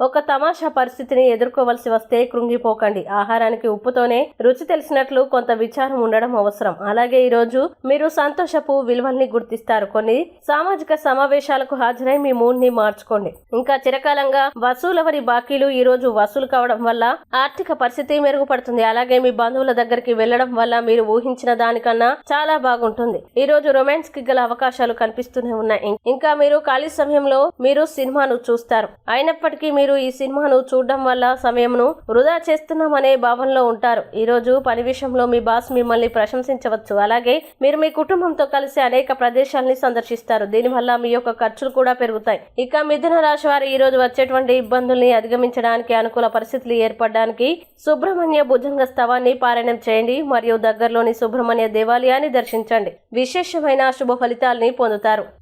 ఒక తమాషా పరిస్థితిని ఎదుర్కోవలసి వస్తే కృంగిపోకండి. ఆహారానికి ఉప్పుతోనే రుచి తెలిసినట్లు కొంత విచారం ఉండడం అవసరం. అలాగే ఈ రోజు మీరు సంతోషపు విలువల్ని గుర్తిస్తారు. కొన్ని సామాజిక సమావేశాలకు హాజరై మీ మూడ్ని మార్చుకోండి. ఇంకా చిరకాలంగా వసూలవరి బాకీలు ఈ రోజు వసూలు కావడం వల్ల ఆర్థిక పరిస్థితి మెరుగుపడుతుంది. అలాగే మీ బంధువుల దగ్గరికి వెళ్ళడం వల్ల మీరు ఊహించిన దానికన్నా చాలా బాగుంటుంది. ఈ రోజు రొమాన్స్కి గల అవకాశాలు కనిపిస్తూనే ఉన్నాయి. ఇంకా మీరు ఖాళీ సమయంలో మీరు సినిమాను చూస్తారు. అయినప్పటికీ మీరు ఈ సినిమాను చూడడం వల్ల సమయంను వృధా చేస్తున్నామనే భావనలో ఉంటారు. ఈ రోజు పని విషయంలో మీ బాస్ మిమ్మల్ని ప్రశంసించవచ్చు. అలాగే మీరు మీ కుటుంబంతో కలిసి అనేక ప్రదేశాలని సందర్శిస్తారు. దీనివల్ల మీ యొక్క ఖర్చులు కూడా పెరుగుతాయి. ఇక మిథున రాశి వారు ఈ రోజు వచ్చేటువంటి ఇబ్బందుల్ని అధిగమించడానికి అనుకూల పరిస్థితులు ఏర్పడడానికి సుబ్రహ్మణ్య భుజంగ స్తవాన్ని పారాయణం చేయండి. మరియు దగ్గరలోని సుబ్రహ్మణ్య దేవాలయాన్ని దర్శించండి. విశేషమైన శుభ ఫలితాలని పొందుతారు.